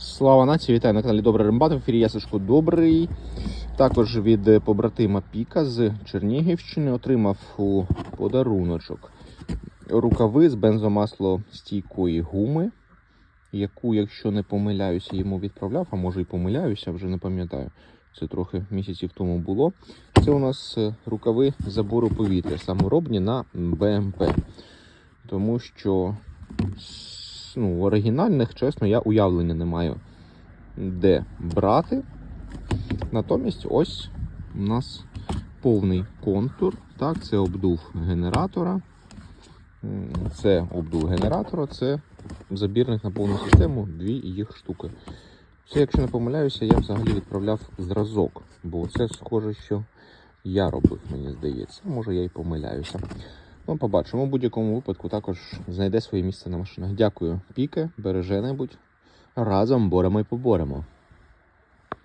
Слава нації, вітаю на каналі Добрий Рембат. В ефірі я Сашко Добрий. Також від е, побратима Піка з Чернігівщини отримав у подаруночок рукави з бензомасло стійкої гуми, яку, якщо не помиляюся, йому відправляв, а може і помиляюся, вже не пам'ятаю. Це трохи місяців тому було. Це у нас е, рукави забору повітря, саморобні на БМП. Тому що ну, оригінальних, чесно, я уявлення не маю, де брати. Натомість ось у нас повний контур. Так, це обдув генератора. Це обдув генератора, це забірник на повну систему, дві їх штуки. Це, якщо не помиляюся, я взагалі відправляв зразок, бо це схоже, що я робив, мені здається. Може, я й помиляюся. Ну, побачимо. У будь-якому випадку також знайде своє місце на машинах. Дякую, Піке, береже небудь. Разом боремо і поборемо.